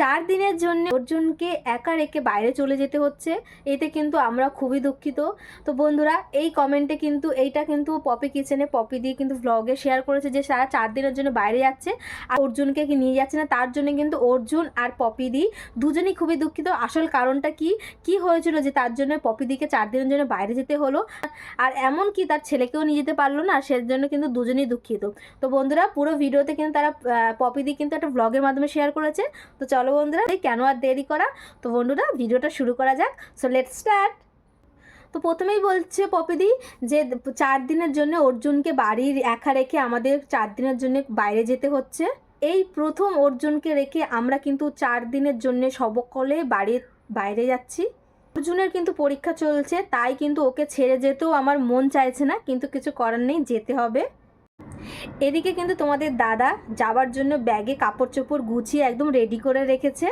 চার দিনের জন্য অর্জুনকে একা রেখে বাইরে চলে যেতে হচ্ছে। এতে কিন্তু আমরা খুবই দুঃখিত। তো বন্ধুরা, এই কমেন্টে কিন্তু, এইটা কিন্তু পপি কিচেনে পপি দিয়ে কিন্তু ভ্লগে শেয়ার করেছে যে তারা চার দিনের জন্য বাইরে যাচ্ছে আর অর্জুনকে নিয়ে যাচ্ছে না, তার জন্য কিন্তু অর্জুন আর পপি দি দুজনেই খুবই দুঃখিত। আসল কারণটা কি? কি হয়েছিল যে তার জন্য পপি দিকে চার দিনের জন্য বাইরে যেতে হলো আর এমন কি তার ছেলেকেও নিয়ে যেতে পারল না সেজন্য কিন্তু দুজনেই দুঃখিত। তো বন্ধুরা, পুরো ভিডিওতে কিন্তু তারা পপি দি কিন্তু একটা ভ্লগের মাধ্যমে শেয়ার করেছে। তো চলো বন্ধুরা এই কেন আর দেরি করা? তো বন্ধুরা, ভিডিওটা শুরু করা যাক। সো লেট স্টার্ট তো প্রথমেই বলছে পপিদি যে চার দিনের জন্য অর্জুনকে বাড়ির একা রেখে আমাদের চার দিনের জন্য বাইরে যেতে হচ্ছে। এই প্রথম অর্জুনকে রেখে আমরা কিন্তু চার দিনের জন্য সকলে বাড়ির বাইরে যাচ্ছি। অর্জুনের কিন্তু পরীক্ষা চলছে, তাই কিন্তু ওকে ছেড়ে যেতেও আমার মন চাইছে না, কিন্তু কিছু করার নেই, যেতে হবে। এদিকে কিন্তু তোমাদের দাদা যাবার জন্য ব্যাগে কাপড় চোপড় গুছিয়ে একদম রেডি করে রেখেছে।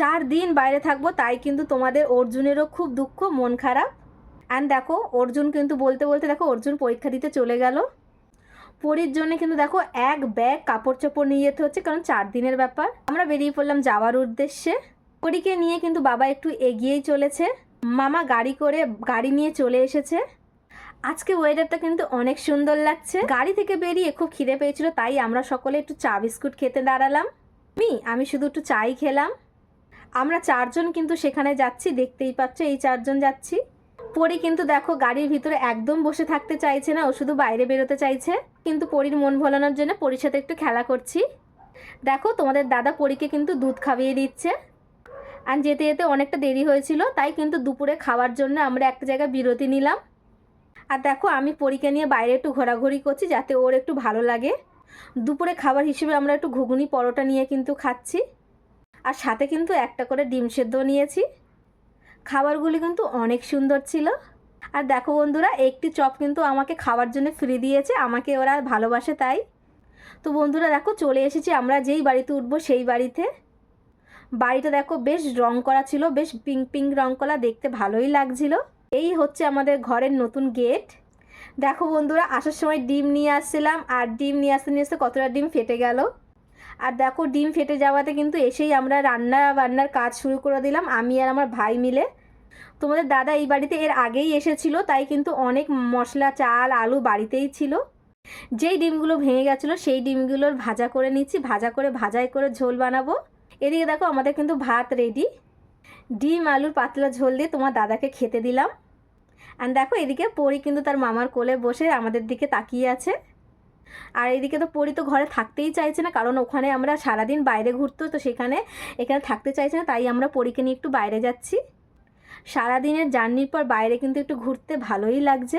চার দিন বাইরে থাকব, তাই কিন্তু তোমাদের অর্জুনেরও খুব দুঃখ, মন খারাপ। অ্যান্ড দেখো, অর্জুন কিন্তু বলতে বলতে দেখো, অর্জুন পরীক্ষা দিতে চলে গেল। পরীর জন্য কিন্তু দেখো, এক ব্যাগ কাপড় চোপড় নিয়ে যেতে হচ্ছে, কারণ চার দিনের ব্যাপার। আমরা বেরিয়ে পড়লাম যাওয়ার উদ্দেশ্যে। পরীকে নিয়ে কিন্তু বাবা একটু এগিয়েই চলেছে। মামা গাড়ি করে, গাড়ি নিয়ে চলে এসেছে। আজকে ওয়েদারটা কিন্তু অনেক সুন্দর লাগছে। গাড়ি থেকে বেরিয়ে খুব খিদে পেয়েছিল, তাই আমরা সকলে একটু চা বিস্কুট খেতে দাঁড়ালাম। আমি আমি শুধু একটু চাই খেলাম। আমরা চারজন কিন্তু সেখানে যাচ্ছি, দেখতেই পাচ্ছ এই চারজন যাচ্ছি। পরি কিন্তু দেখো গাড়ির ভিতরে একদম বসে থাকতে চাইছে না, ও শুধু বাইরে বেরোতে চাইছে। কিন্তু পরির মন ভোলানোর জন্য পরির সাথে একটু খেলা করছি। দেখো তোমাদের দাদা পরীকে কিন্তু দুধ খাইয়ে দিচ্ছে। আর যেতে যেতে অনেকটা দেরি হয়েছিল, তাই কিন্তু দুপুরে খাওয়ার জন্য আমরা একটা জায়গায় বিরতি নিলাম। আর দেখো, আমি পরীকে নিয়ে বাইরে একটু ঘোরাঘুরি করছি যাতে ওর একটু ভালো লাগে। দুপুরে খাবার হিসেবে আমরা একটু ঘুগনি পরোটা নিয়ে কিন্তু খাচ্ছি। আর সাথে কিন্তু একটা করে ডিম সেদ্ধ নিয়েছি। খাবারগুলি কিন্তু অনেক সুন্দর ছিল। আর দেখো বন্ধুরা, একটি চপ কিন্তু আমাকে খাওয়ার জন্য ফ্রি দিয়েছে, আমাকে ওরা ভালোবাসে তাই। তো বন্ধুরা, দেখো, চলে এসেছি আমরা যেই বাড়িতে উঠবো সেই বাড়িতে। বাড়িটা দেখো, বেশ রং করা ছিল, বেশ পিঙ্ক পিঙ্ক রং করা, দেখতে ভালোই লাগছিল। এই হচ্ছে আমাদের ঘরের নতুন গেট দেখো বন্ধুরা, আসার সময় ডিম নিয়ে আসছিলাম, আর ডিম নিয়ে আসতে নিয়ে আসতে কতটা ডিম ফেটে গেল। আর দেখো, ডিম ফেটে যাওয়াতে কিন্তু এসেই আমরা রান্না বান্নার কাজ শুরু করে দিলাম, আমি আর আমার ভাই মিলে। তোমাদের দাদা এই বাড়িতে এর আগেই এসেছিল, তাই কিন্তু অনেক মশলা, চাল, আলু বাড়িতেই ছিল। যেই ডিমগুলো ভেঙে গেছিল, সেই ডিমগুলোর ভাজা করে নিচ্ছি, ভাজা করে, ভাজাই করে ঝোল বানাবো। এদিকে দেখো, আমাদের কিন্তু ভাত রেডি ডিম, আলুর পাতলা ঝোল দিয়ে তোমার দাদাকে খেতে দিলাম। অ্যান্ড দেখো, এদিকে পরি কিন্তু তার মামার কোলে বসে আমাদের দিকে তাকিয়ে আছে। আর এদিকে তো পরি তো ঘরে থাকতেই চাইছে না, কারণ ওখানে আমরা সারাদিন বাইরে ঘুরতো, তো সেখানে এখানে থাকতে চাইছে না, তাই আমরা পরীকে নিয়ে একটু বাইরে যাচ্ছি। সারাদিনের জার্নির পর বাইরে কিন্তু একটু ঘুরতে ভালোই লাগছে।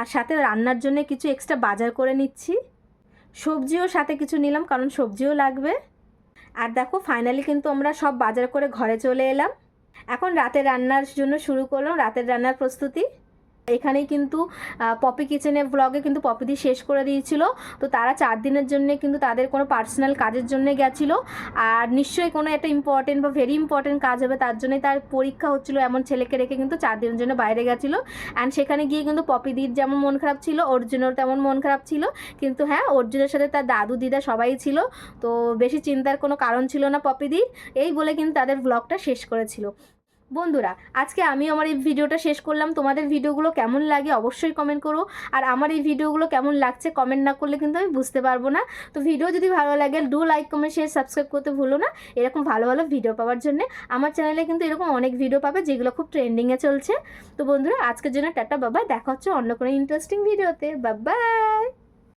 আর সাথে রান্নার জন্য কিছু এক্সট্রা বাজার করে নিচ্ছি। সবজিও সাথে কিছু নিলাম, কারণ সবজিও লাগবে। আর দেখো ফাইনালি কিন্তু আমরা সব বাজার করে ঘরে চলে এলাম। এখন রাতের রান্নার জন্য শুরু করলাম। রাতের রান্নার প্রস্তুতি? এখানেই কিন্তু পপি কিচেনের ব্লগে কিন্তু পপিদি শেষ করে দিয়েছিল। তো তারা চার দিনের জন্য কিন্তু তাদের কোনো পার্সোনাল কাজের জন্য গেছিল। আর নিশ্চয়ই কোনো একটা ইম্পর্টেন্ট বা ভেরি ইম্পর্টেন্ট কাজ হবে, তার জন্যই তার পরীক্ষা হচ্ছিল এমন ছেলেকে রেখে কিন্তু চার দিনের জন্য বাইরে গেছিল। অ্যান্ড সেখানে গিয়ে কিন্তু পপিদির যেমন মন খারাপ ছিল, অর্জুনের তেমন মন খারাপ ছিল। কিন্তু হ্যাঁ অর্জুনের সাথে তার দাদু, দিদা সবাই ছিল। তো বেশি চিন্তার কোনো কারণ ছিল না পপিদির এই বলে কিন্তু তাদের ব্লগটা শেষ করেছিল। বন্ধুরা, আজকে আমি আমার এই ভিডিওটা শেষ করলাম। তোমাদের ভিডিওগুলো কেমন লাগে অবশ্যই কমেন্ট করো। আর আমার এই ভিডিওগুলো কেমন লাগছে কমেন্ট না করলে কিন্তু আমি বুঝতে পারব না। তো ভিডিও যদি ভালো লাগে do like comment share subscribe করতে ভুলো না। এরকম ভালো ভালো ভিডিও পাওয়ার জন্য আমার চ্যানেলে কিন্তু এরকম অনেক ভিডিও পাবে যেগুলো খুব ট্রেন্ডিংয়ে চলছে। তো বন্ধুরা, আজকের জন্য টাটা বাবা দেখা হচ্ছে অন্য কোনো ইন্টারেস্টিং ভিডিওতে বাবাই